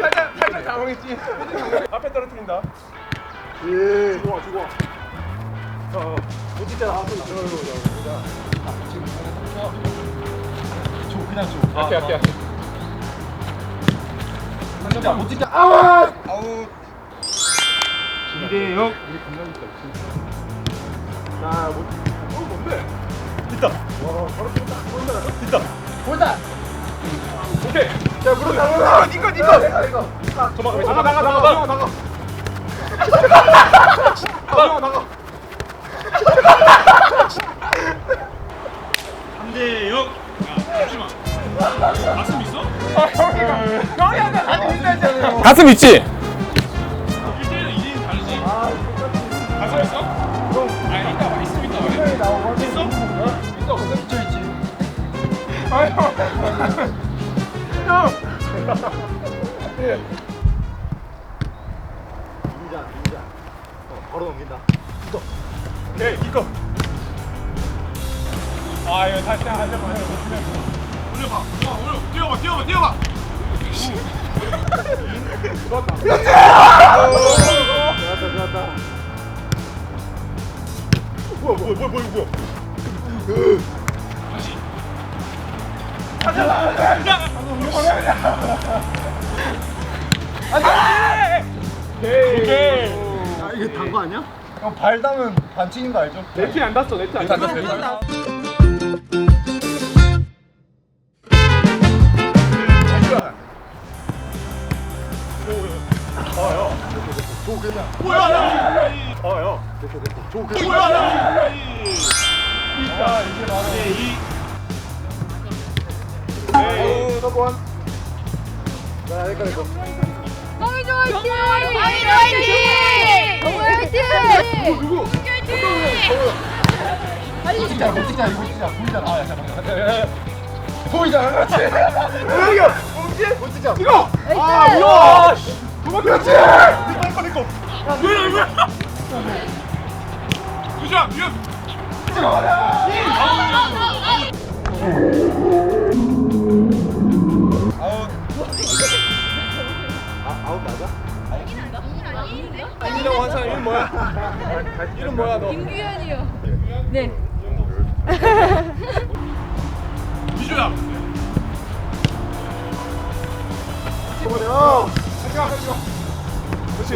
살짝 살짝 당황했지. 앞에 떨어뜨린다. 예. 죽어 죽어. 어. 못 진짜 나왔어. 줘 그냥 줘. 할게 할게 할 게. 진짜 못 진짜 아웃. 아웃. 2대 0. 자, 뭐, 어, 뭔데? 있다. 와, 바로 딱 보인다. 있다. 보인다. 오케이. 자, 물어 나가. 니꺼, 니꺼. 내가 이거. 도망가, 나가, 나가, 나가, 나가. 나가. 나가, 나가. 3대 0. 야, 잠시만. 가슴 있어? 아, 형이가. 형이한테 가지고 있다잖아요. 가슴 있지? 1대1은 2대1 다르지. 가슴 있어? 아니, 이따 와. 있으면 이따 말해. 있어? 이거 어디 붙여 있지? 아유. 형. 오케이, 이거. 아, 이거 다시 하자. 올려봐. 어, 올려. 뛰어봐, 뛰어봐, 뛰어봐. 좋았다, 좋았다. 뭐야, 뭐야, 뭐야, 뭐야, 뭐야. 다시. 오케이. 아, 이게 단거 아니야? 형, 발 닿으면 반칙인 거 알죠? 네트 안 닿았어, 네트 안 닿았어. 거미줄 화이팅! 거미줄 화이팅! 정우 화이팅! 누구? 화이팅! 진짜 이거 진짜 이거 진짜 보이잖아. 아, 잠깐만. 보이잖아, 그렇지. 여기야, 뭐지? 못 진짜. 이거. 아, 우와. 도망 그렇지. 니꺼 니꺼. 뭐야, 뭐야. 유시야, 유. 이인이라고 한 사람 이름 뭐야? 이름 뭐야 너? 김규현이요. 네.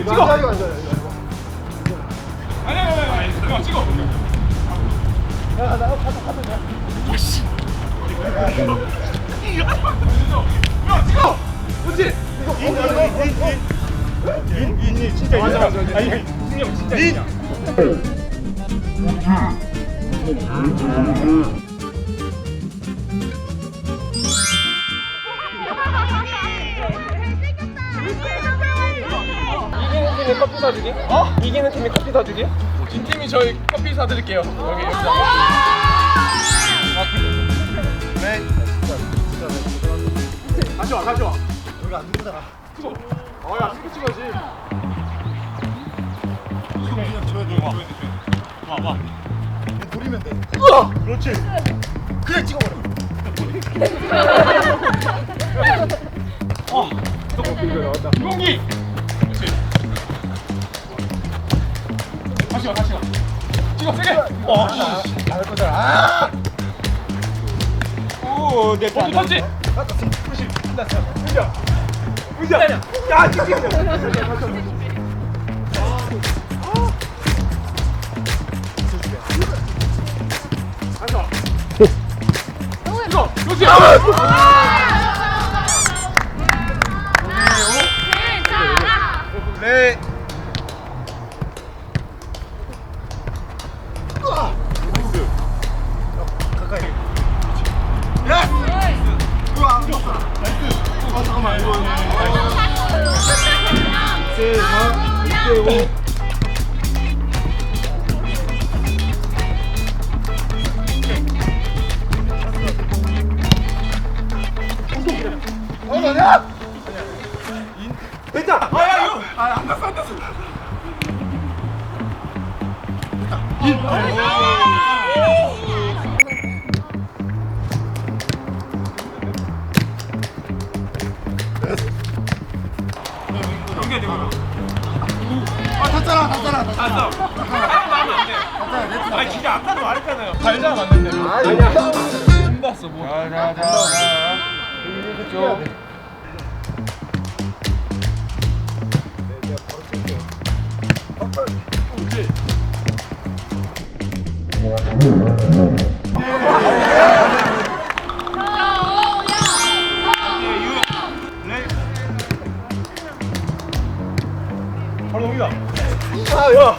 찍어. 아니, 아니, 아니, 아니. 찍어, 찍어. 야, 나 가서 가서 가. 오씨. 야, 찍어. 그렇지. 이거 인, 인, 인, 인, 인, 인, 진짜 인이야. 아니, 형 진짜 인이 팀이 커피 사주기? 어? 이기는 팀이 커피 사주기? 진 팀이 저희 커피 사드릴게요. 여기 여기다. 네. 다시 와, 다시 와. 여기 안 되잖아. 찍어. 어, 야, 스케치 가지. 그냥 줘야 돼. 와. 와, 와. 돌리면 돼. 우와! 그렇지. 그냥 찍어버려. 어, 이거 나왔다. 용기. 다시 와, 다시 와. 찍어, 세게. 어, 씨. 할 거잖아. 아! 오, 내 어, 터치. 그렇지. 끝났어. 의자. 의자. 야, 찍찍. 아야 이거! 아안 났어 안 났어. 됐다 발자 맞는데. 아니야 못 봤어 뭐. 바로 넘기다. 아 야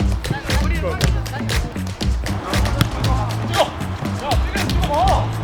넘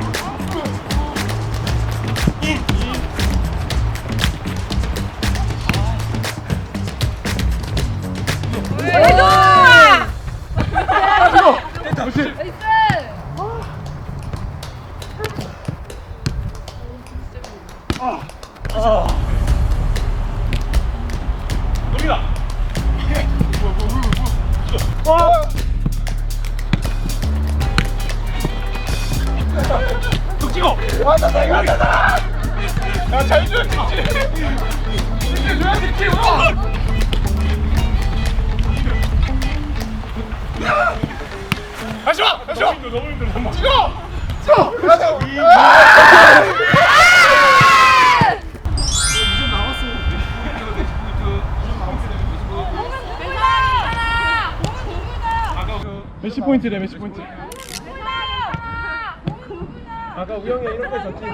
아까 우영이 이런 거 졌지.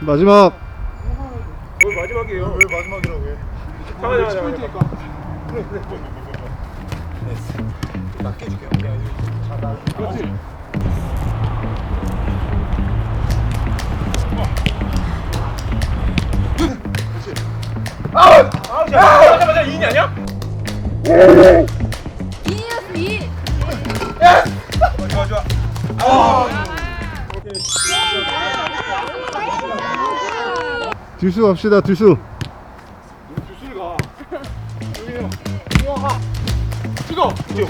마지막 뭘 마지막이에요? 왜 마지막이라고 해? 잠깐만 잠깐만. 그래 그래. 낮게 줄게. 그렇지. 아웃! 아웃! 잠깐만, 2인이 아니야? 이니어스 이. 좋아, 좋아. 아, 듀수 갑시다. 우와, 찍어. 찍어.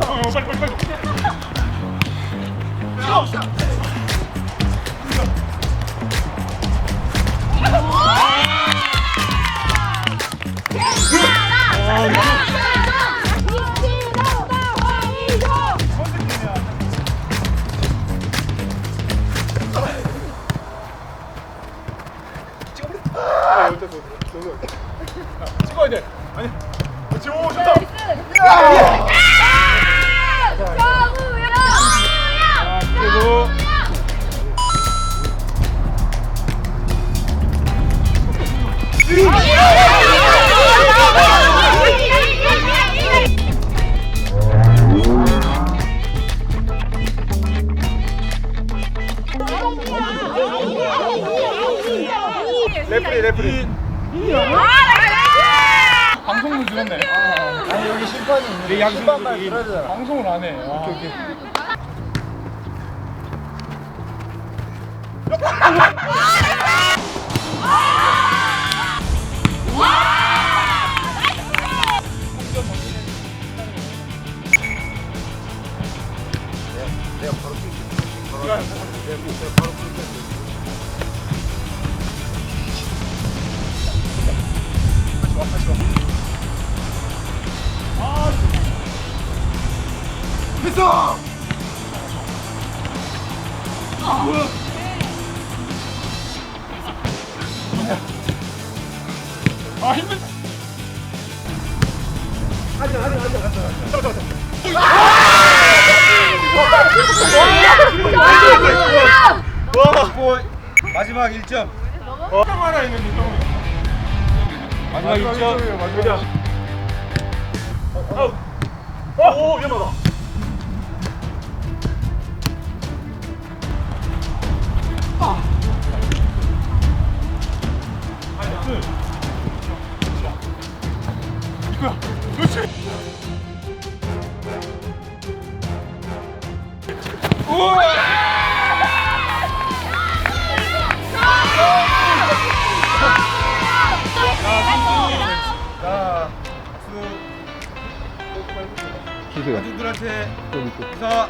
어, 빨리, 빨리, 빨리. 찍어. 찍 방송도 들었네. 아니 여기 심판이 내 양심 심판만 소리. 들어야 되잖아 방송을 안 해. 와. 됐어 아, 힘들. 와, 마지막 1점. 어. 마지막 1점. 마지막. 아웃. 어, 오, 위험하다. 주세요. 가족들한테 좀 있고. 인사.